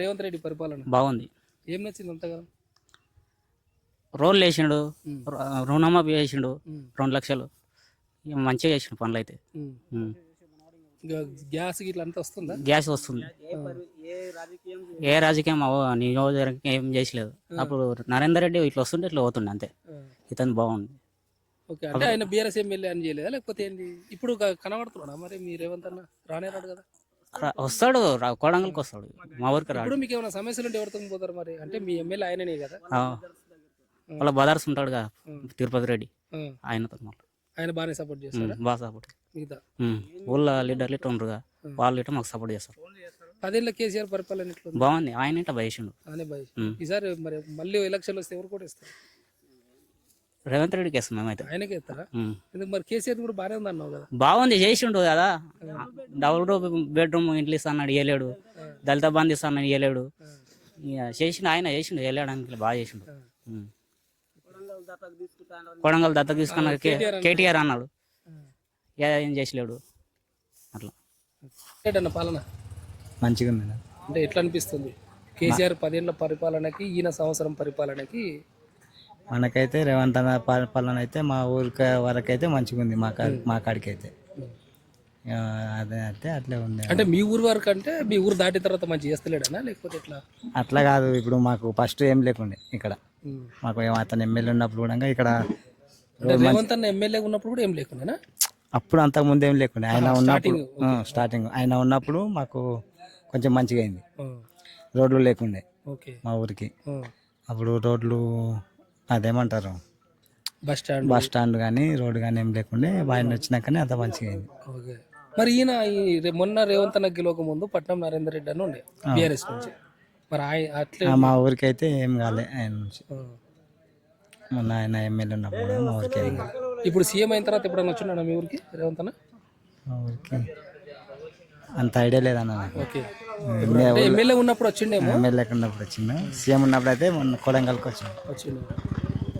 రేవంత్ రెడ్డి పరిపాలన. బాగుంది. ఏం నచ్చింది అంతగా? రోడ్లు వేసిండు రుణమాఫీ చేసిండు. రెండు లక్షలు. మంచిగా చేసిండు పనులు అయితే. గ్యాస్ అంతా వస్తుందా? గ్యాస్ వస్తుంది. ఏ రాజకీయం నియోజకవర్గం ఏం చేసలేదు. అప్పుడు నరేందర్ రెడ్డి ఇట్లా వస్తుంటే ఇట్లా పోతుండే అంతే. ఇతను బాగుంది. ఓకే అంటే ఆయన బీఆర్ఎస్ ఎమ్మెల్యే అని చేయలేదా? లేకపోతే ఏంది? ఇప్పుడు కనబడుతున్నాడా మరి మీ రేవంత్ అన్న? రానే రాడు కదా? వస్తాడు కోడంగల్కి వస్తాడు. మా ఊరికి రాడు. ఇప్పుడు మీకు ఏమైనా సమస్యలు ఉంటే ఎవరితో పోతారు మరి? అంటే మీ ఎమ్మెల్యే ఆయననే కదా? ఆ. వాళ్ళ బదార్స్ ఉంటాడుగా తిరుపతి రెడ్డి. ఆ. ఆయనతో మళ్ళీ ఆయన బాగానే సపోర్ట్ చేస్తాడు? బాగా సపోర్ట్ మిగతా? ఊళ్ళో లీడర్లు ఇట్లా ఉండరుగా వాళ్ళు ఇట్లా మాకు సపోర్ట్ చేస్తారు. పదేళ్ళ కేసీఆర్ పరిపాలన బాగుంది ఆయన ఇట్లా బయసిండు అనే భయ ఉమ్. ఈసారి మరి మళ్ళీ ఎలక్షన్లు వస్తే ఎవరు కూడా ఇస్తారు? రేవంత్ రెడ్డికి వేస్తాం మేమైతే. ఆయనకే ఇస్తారా. ఎందుకు మరి కేసీఆర్ కూడా బాగానే ఉంది అన్నావు కదా? బాగుంది చేసిండు కదా. డబుల్ బెడ్రూమ్ ఇంట్లో ఇస్తా అన్నాడు ఇవ్వలేడు దళిత బంధు ఇస్తా అన్నాడు ఇవ్వలేడు ఇక చేసిండు ఆయన చేసిండు వెళ్ళడానికి బాగా చేసిండు. కొడంగల్ దత్తత తీసుకున్నాడు కేటీఆర్ అన్నాడు. ఏం చేసలేడు. అట్లా. ఏంటన్న పాలన? మంచిగా ఉంది అంటే ఎట్లా అనిపిస్తుంది? కేసీఆర్ పదేళ్ళ పరిపాలనకి ఈయన సంవత్సరం పరిపాలనకి మనకైతే రేవంత్ అన్న పాలన అయితే మా ఊరికి వరకు అయితే మంచిగా ఉంది మా మా కాడికి అయితే అదే అయితే అట్లే ఉంది. అంటే మీ ఊరు వరకు అంటే మీ ఊరు దాటిన తర్వాత మంచి చేస్తలేడనా? లేకపోతే ఎట్లా? అట్లా కాదు ఇప్పుడు మాకు ఫస్ట్ ఏం లేకుండే ఇక్కడ. మాకు అతను ఎమ్మెల్యే ఉన్నప్పుడు కూడా ఇక్కడ అంటే రేవంత్ అన్న ఎమ్మెల్యే ఉన్నప్పుడు కూడా ఏం లేకుండా అప్పుడు అంతకు ముందు ఏం లేకుండే. ఆయన ఉన్నప్పుడు స్టార్టింగ్ ఆయన ఉన్నప్పుడు మాకు కొంచెం మంచిగా అయింది. రోడ్లు లేకుండే మా ఊరికి. అప్పుడు రోడ్లు అదేమంటారు? బస్ స్టాండ్ బస్ స్టాండ్ కానీ రోడ్డు కానీ ఏం లేకుండే ఆయన వచ్చినాకనే అంత మంచిగా అయింది. ఓకే. మరి ఈయన ఈ మొన్న రేవంత్ అన్న గెలవక ముందు పట్నం నరేందర్ రెడ్డి అని ఉండే బీఆర్ఎస్ నుంచి. మరి ఆయన అట్లే ఆ, మా ఊరికి అయితే ఏం కాలే ఆయన నుంచి. ఆ. మొన్న ఆయన ఎమ్మెల్యే ఉన్నప్పుడు మా ఊరికి ఏం కాలే. ఇప్పుడు సీఎం అయిన తర్వాత ఎప్పుడైనా వచ్చినాడా మీ ఊరికి రేవంత్ అన్న? మా ఊరికి అంత ఐడియా లేదన్న నాకు. ఓకే. అంటే ఎమ్మెల్యే ఉన్నప్పుడు వచ్చిండేమో? ఎమ్మెల్యే ఉన్నప్పుడు వచ్చిండు. సీఎం ఉన్నప్పుడు అయితే మొన్న కొడంగల్కి వచ్చిండు. వచ్చిండు.